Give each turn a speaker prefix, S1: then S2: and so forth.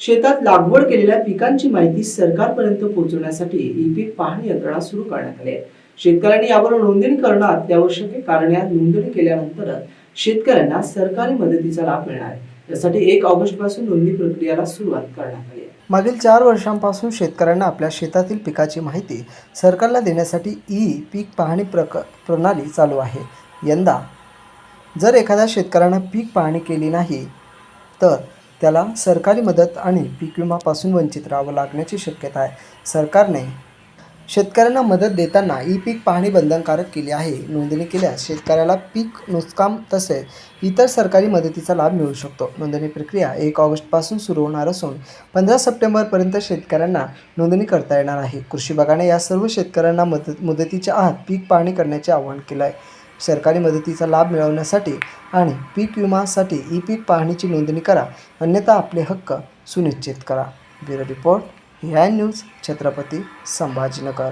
S1: शेतात लागवड केलेल्या पिकांची माहिती सरकारपर्यंत पोहोचवण्यासाठी ई पीक पाहणी यंत्रणा सुरू करण्यात आली आहे. शेतकऱ्यांनी यावर नोंदणी करणं अत्यावश्यक आहे कारण या नोंदणी केल्यानंतर शेतकऱ्यांना सरकारी मदतीचा लाभ मिळणार आहे. यासाठी एक ऑगस्टपासून नोंदणी प्रक्रियेला सुरुवात करण्यात आली आहे. मागील चार वर्षांपासून शेतकऱ्यांना आपल्या शेतातील पिकाची माहिती सरकारला देण्यासाठी ई पीक पाहणी प्रक प्रणाली चालू आहे. यंदा जर एखाद्या शेतकऱ्यानं पीक पाहणी केली नाही तर त्याला सरकारी मदत आणि पीक विमापासून वंचित राहावं लागण्याची शक्यता आहे. सरकारने शेतकऱ्यांना मदत देताना ई पीक पाहणी बंधनकारक केली आहे. नोंदणी केल्यास शेतकऱ्याला पीक नुकसान तसेच इतर सरकारी मदतीचा लाभ मिळू शकतो. नोंदणी प्रक्रिया एक ऑगस्टपासून सुरू होणार असून पंधरा सप्टेंबरपर्यंत शेतकऱ्यांना नोंदणी करता येणार आहे. कृषी विभागाने या सर्व शेतकऱ्यांना मदत मुदतीच्या आत पीक पाहणी करण्याचे आवाहन केलं आहे सरकारी मदतीचा लाभ मिळवण्यासाठी आणि पीक विमासाठी ई पीक पाहणीची नोंदणी करा. अन्यथा आपले हक्क सुनिश्चित करा. ब्युरो रिपोर्ट ह्या न्यूज छत्रपती संभाजीनगर.